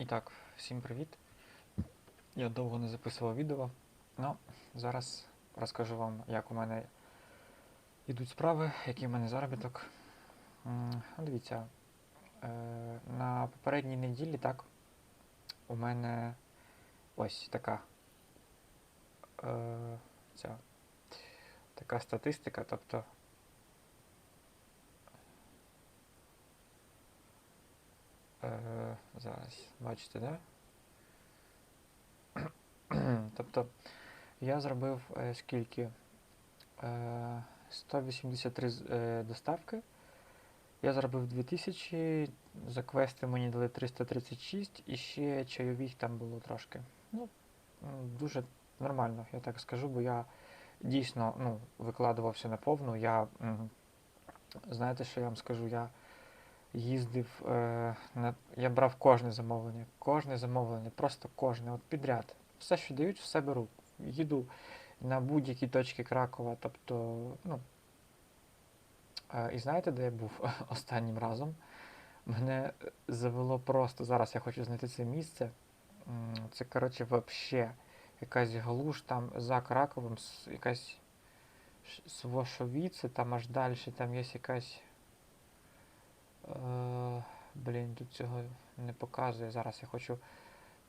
І так, всім привіт. Я довго не записував відео, але зараз розкажу вам, як у мене йдуть справи, який у мене заробіток. Ну, Дивіться, е, на попередній неділі так, у мене ось така, е, ця, така статистика, тобто Е, зараз бачите, да? тобто я зробив е, скільки? Е, 183 е, доставки. Я зробив 2000, за квести мені дали 336 і ще чайових там було трошки. Ну, дуже нормально, я так скажу, бо я дійсно ну, викладувався на повну. Я, знаєте, що я вам скажу? Я їздив, е, на, я брав кожне замовлення, кожне замовлення, просто кожне, от підряд. Все, що дають, все беру. Їду на будь-які точки Кракова. Тобто, ну. Е, і знаєте, де я був останнім разом? Мене завело просто. Зараз я хочу знайти це місце. Це, коротше, вообще якась глуш там за Краковом, якась Свошовіце, там аж далі, там є якась. Е, блін, тут цього не показує. Зараз я хочу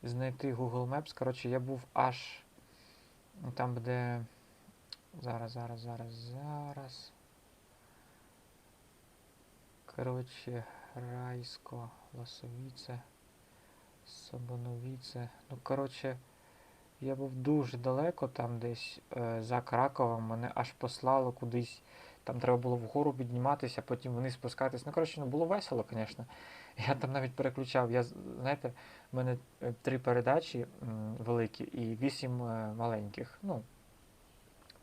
знайти Google Maps. Коротше, я був аж там, де. Зараз, зараз, зараз, зараз. Коротше, Райсько, Лосовіце, Собоновіце. Ну, коротше, я був дуже далеко, там десь е, за Краковом. Мене аж послало кудись. Там треба було вгору підніматися, потім вниз спускатись. Ну, коротше, ну було весело, звісно. Я там навіть переключав. Я, знаєте, в мене е, три передачі великі і вісім е, маленьких. Ну,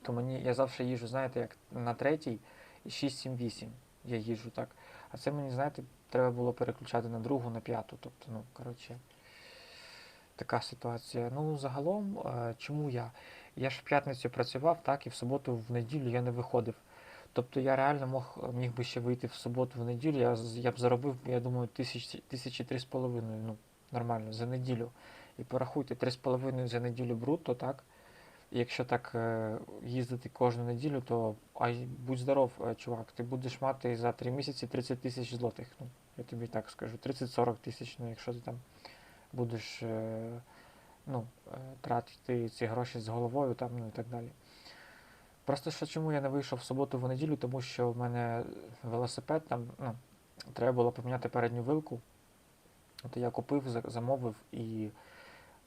то мені я завжди їжджу, знаєте, як на третій і 6-7-8 я їжджу так. А це мені, знаєте, треба було переключати на другу, на п'яту. Тобто, ну, коротше, така ситуація. Ну, загалом, е, чому я? Я ж в п'ятницю працював, так, і в суботу, в неділю я не виходив. Тобто я реально мог, міг би ще вийти в суботу, в неділю, я, я б заробив, я думаю, тисячі, тисячі три з половиною, ну, нормально, за неділю. І порахуйте, три з половиною за неділю брутто, так? Якщо так е, їздити кожну неділю, то ай, будь здоров, е, чувак, ти будеш мати за три місяці 30 тисяч злотих. Ну, я тобі так скажу, 30-40 тисяч, ну, якщо ти там будеш е, ну, тратити ці гроші з головою там, ну і так далі. Просто що чому я не вийшов в суботу в неділю, тому що в мене велосипед там, ну, треба було поміняти передню вилку. От я купив, замовив і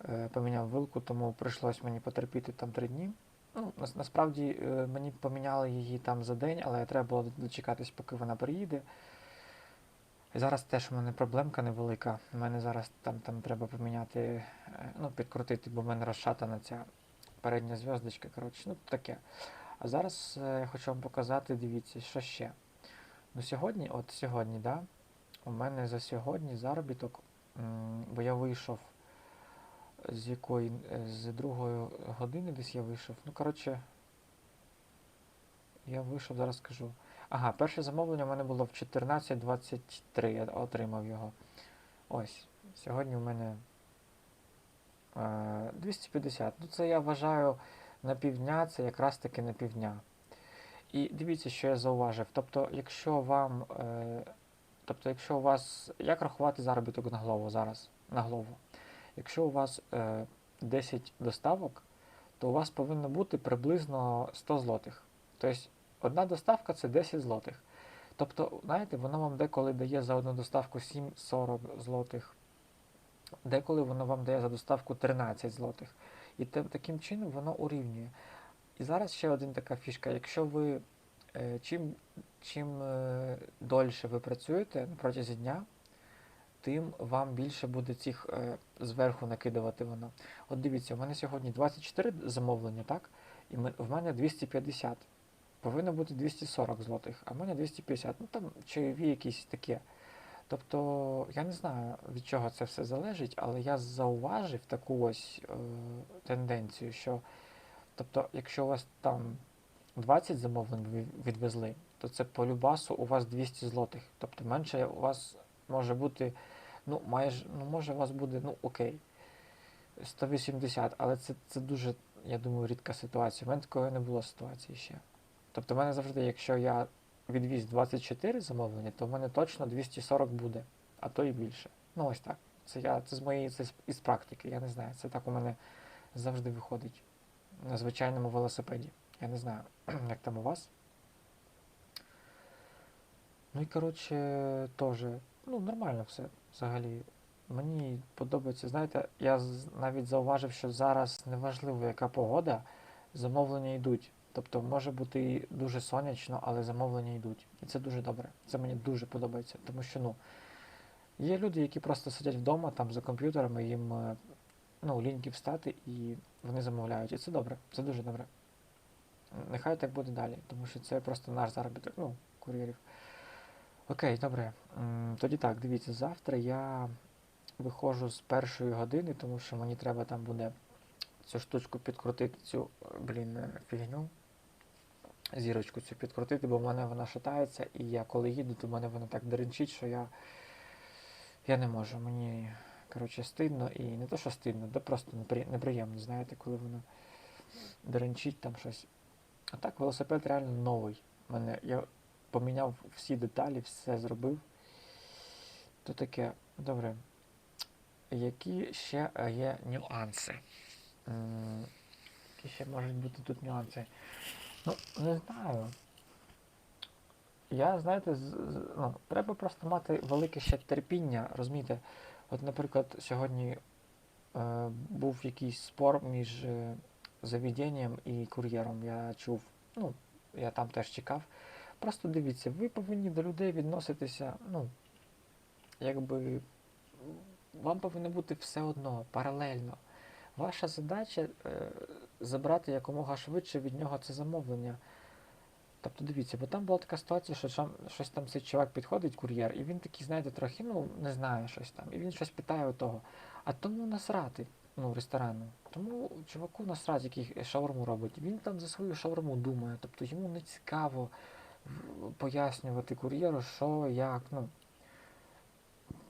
е, поміняв вилку, тому прийшлось мені потерпіти там три дні. Ну, нас, насправді е, мені поміняли її там за день, але треба було дочекатись, поки вона приїде. Зараз теж у мене проблемка невелика. У мене зараз там, там треба поміняти, е, ну, підкрутити, бо в мене розшатана ця передня зв'язочка. Коротше, ну таке. А зараз е, я хочу вам показати, дивіться, що ще. Ну сьогодні, от сьогодні, да, у мене за сьогодні заробіток, бо я вийшов з якої, е, з другої години десь я вийшов. Ну, коротше, я вийшов, зараз скажу. Ага, перше замовлення у мене було в 14.23, я отримав його. Ось. Сьогодні у мене е, 250. Ну, це я вважаю на півдня, це якраз таки на півдня. І дивіться, що я зауважив. Тобто, якщо вам. Е, тобто, якщо у вас. Як рахувати заробіток на голову зараз? На голову? Якщо у вас е, 10 доставок, то у вас повинно бути приблизно 100 злотих. Тобто, одна доставка це 10 злотих. Тобто, знаєте, воно вам деколи дає за одну доставку 7-40 злотих, деколи воно вам дає за доставку 13 злотих. І таким чином воно урівнює. І зараз ще один така фішка. Якщо ви е, чим, чим е, дольше ви працюєте протязі дня, тим вам більше буде цих е, зверху накидувати воно. От дивіться, у мене сьогодні 24 замовлення, так? І в мене 250. Повинно бути 240 злотих, а в мене 250. Ну там чайові якісь таке. Тобто, я не знаю, від чого це все залежить, але я зауважив таку ось е, тенденцію, що тобто, якщо у вас там 20 замовлень відвезли, то це по любасу у вас 200 злотих. Тобто менше у вас може бути Ну, майже, ну може у вас буде, ну окей. 180, але це, це дуже, я думаю, рідка ситуація. У мене такої не було ситуації ще. Тобто, в мене завжди, якщо я відвіз 24 замовлення, то в мене точно 240 буде, а то і більше. Ну ось так. Це я це з моєї це із практики, я не знаю. Це так у мене завжди виходить на звичайному велосипеді. Я не знаю, як там у вас. Ну і коротше, теж, ну, нормально все взагалі. Мені подобається, знаєте, я навіть зауважив, що зараз неважливо, яка погода, замовлення йдуть. Тобто може бути дуже сонячно, але замовлення йдуть. І це дуже добре. Це мені дуже подобається. Тому що, ну, є люди, які просто сидять вдома там за комп'ютерами, їм е, ну, ліньки встати і вони замовляють. І це добре, це дуже добре. Нехай так буде далі, тому що це просто наш заробіток, ну, кур'єрів. Окей, добре. Тоді так, дивіться, завтра я виходжу з першої години, тому що мені треба там буде цю штучку підкрутити, цю, е, блін, е, фігню. Зірочку цю підкрутити, бо в мене вона шатається, і я коли їду, то в мене вона так деренчить, що я, я не можу. Мені, коротше, стидно і не то, що стидно, да просто неприємно, знаєте, коли воно деренчить там щось. А так, велосипед реально новий. Мене, я поміняв всі деталі, все зробив. То таке, добре. Які ще е, є нюанси? Які ще можуть бути тут нюанси? Ну, не знаю. Я, знаєте, з, ну, треба просто мати велике ще терпіння, розумієте? От, наприклад, сьогодні е, був якийсь спор між е, заведенням і кур'єром. Я чув, ну, я там теж чекав. Просто дивіться, ви повинні до людей відноситися, ну, якби вам повинно бути все одно, паралельно. Ваша задача е, забрати якомога швидше від нього це замовлення. Тобто дивіться, бо там була така ситуація, що там, щось там цей чувак підходить, кур'єр, і він такий, знаєте, трохи, ну, не знає щось там, і він щось питає у того. А тому насрати, ну, ресторану. Тому чуваку насрати, який шаурму робить. Він там за свою шаурму думає. Тобто йому не цікаво пояснювати кур'єру, що, як, ну.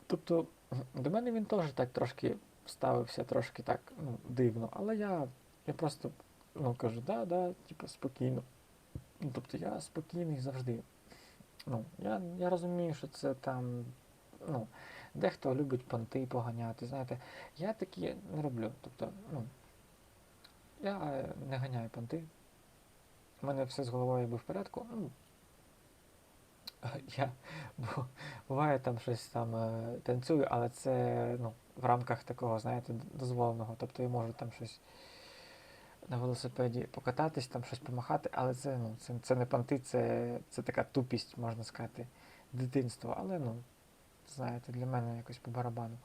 Тобто, до мене він теж так трошки ставився, трошки так, ну, дивно. Але я, я просто ну, кажу, да, да, типу, спокійно. Ну, тобто я спокійний завжди. Ну, я, я розумію, що це там, ну, дехто любить понти поганяти. Знаєте, я такі не роблю. Тобто, ну, я не ганяю понти. У мене все з головою якби в порядку. Ну, я бу- буває там щось там е, танцюю, але це ну, в рамках такого, знаєте, дозволеного. Тобто я можу там щось на велосипеді покататись, там щось помахати, але це, ну, це, це не понти, це, це така тупість, можна сказати, дитинство. Але ну, знаєте, для мене якось по барабану.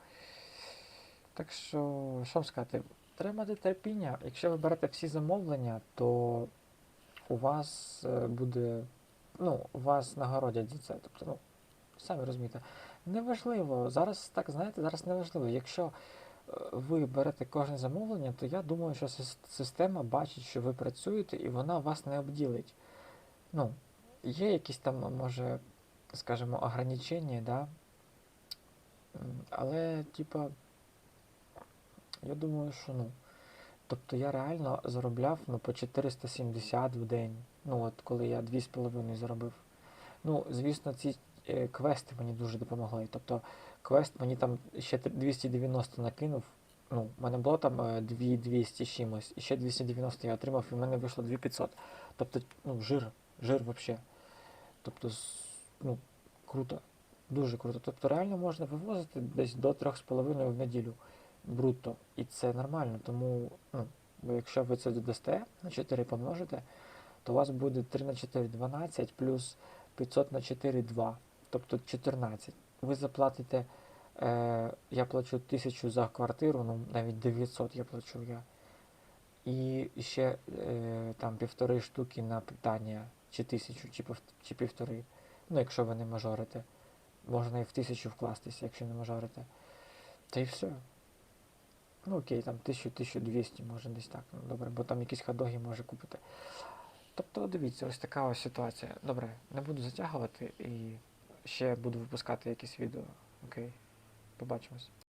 Так що, що вам сказати, треба мати терпіння. Якщо ви берете всі замовлення, то у вас е, буде, ну, у вас нагородять за це. Тобто, ну, самі розумієте. Неважливо, зараз так, знаєте, зараз неважливо. Якщо ви берете кожне замовлення, то я думаю, що система бачить, що ви працюєте, і вона вас не обділить. Ну, є якісь там, може, скажімо, ограничення, да? Але, типа, я думаю, що ну. Тобто я реально заробляв ну, по 470 в день. Ну, от коли я 2,5 заробив. Ну, звісно, ці е, квести мені дуже допомогли. Тобто квест мені там ще 290 накинув. Ну, в мене було там е, 2200 з чимось, і ще 290 я отримав, і в мене вийшло 2500. Тобто, ну, жир, жир взагалі. Тобто, ну, круто. Дуже круто. Тобто реально можна вивозити десь до 3,5 в неділю брутто. І це нормально, тому, ну, якщо ви це додасте на 4 помножите, то у вас буде 3 на 4 12 плюс 500 на 4 2, тобто 14. Ви заплатите, е, я плачу 1000 за квартиру, ну навіть 900 я плачу я. І ще е, там півтори штуки на питання, чи тисячу, чи, чи півтори. Ну, якщо ви не мажорите. Можна і в тисячу вкластися, якщо не мажорите. Та й все. Ну окей, там 1000-1200, може десь так. Ну, добре, бо там якісь ходоги може купити. Тобто, дивіться, ось така ось ситуація. Добре, не буду затягувати і ще буду випускати якісь відео. Окей. Побачимось.